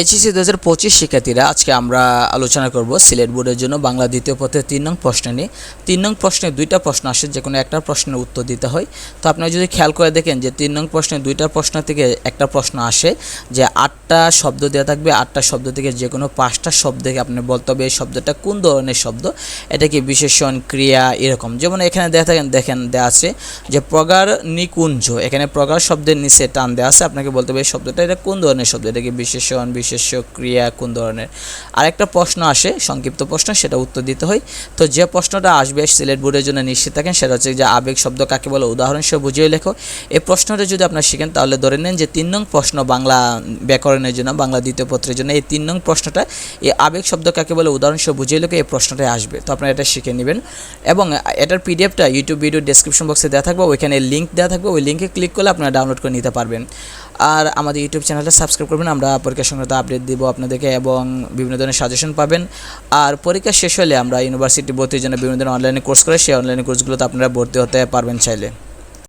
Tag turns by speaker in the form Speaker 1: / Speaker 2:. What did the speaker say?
Speaker 1: HSC দু হাজার পঁচিশ শিক্ষার্থীরা আজকে আমরা আলোচনা করব সিলেট বোর্ডের জন্য বাংলা দ্বিতীয় পথে তিন নং প্রশ্ন নিয়ে। তিন নং প্রশ্নে দুইটা প্রশ্ন আসে যে কোনো একটা প্রশ্নের উত্তর দিতে হয়। তো আপনারা যদি খেয়াল করে দেখেন যে তিন নং প্রশ্নে দুইটা প্রশ্ন থেকে একটা প্রশ্ন আসে যে আটটা শব্দ দেওয়া থাকবে, আটটা শব্দ থেকে যে কোনো পাঁচটা শব্দকে আপনি বলতে হবে এই শব্দটা কোন ধরনের শব্দ, এটা কি বিশেষণ, ক্রিয়া, এরকম। যেমন এখানে দেখা থাকেন, দেখেন দেওয়া আছে যে প্রগার নিকুঞ্জ, এখানে প্রগার শব্দের নিচে টান দেওয়া আছে, আপনাকে বলতে হবে এই শব্দটা, এটা কোন ধরনের শব্দ, এটা কি বিশেষণ বিশেষ্য ক্রিয়া কোন ধরনের? আরেকটা প্রশ্ন আসে, সংক্ষিপ্ত প্রশ্ন, সেটা উত্তর দিতে হয়। তো যে প্রশ্নটা আসবে সিলেট বোর্ডের জন্য নিশ্চিত থাকেন, সেটা হচ্ছে যে আবেগ শব্দ কাকে বলে? উদাহরণ সহ বুঝিয়ে লেখো। এই প্রশ্নটা যদি আপনার শিখেন, তাহলে ধরে নেন যে তিন নং প্রশ্ন বাংলা ব্যাকরণের জন্য, বাংলা দ্বিতীয় পত্রের জন্য, এই তিন নং প্রশ্নটা, এই আবেগ শব্দ কাকে বলে? উদাহরণ সহ বুঝিয়ে লেখো, এই প্রশ্নটাই আসবে। তো আপনারা এটা শিখে নেবেন। এবং এটার পিডিএফটা ইউটিউব ভিডিও ডেসক্রিপশন বক্সে দেওয়া থাকবে, ওইখানে লিঙ্ক দেওয়া থাকবে, ওই লিঙ্কে ক্লিক করলে আপনারা ডাউনলোড করে নিতে পারবেন। আর আমাদের ইউটিউব চ্যানেলটা সাবস্ক্রাইব করবেন। আমরা পরীক্ষা সংক্রান্ত আপডেট দিব আপনাদেরকে এবং বিভিন্ন ধরনের সাজেশন পাবেন। আর পরীক্ষা শেষ হলে আমরা ইউনিভার্সিটি ভর্তির জন্য বিভিন্ন ধরনের অনলাইনে কোর্স করে সেই অনলাইনে কোর্সগুলোতে আপনারা ভর্তি হতে পারবেন চাইলে।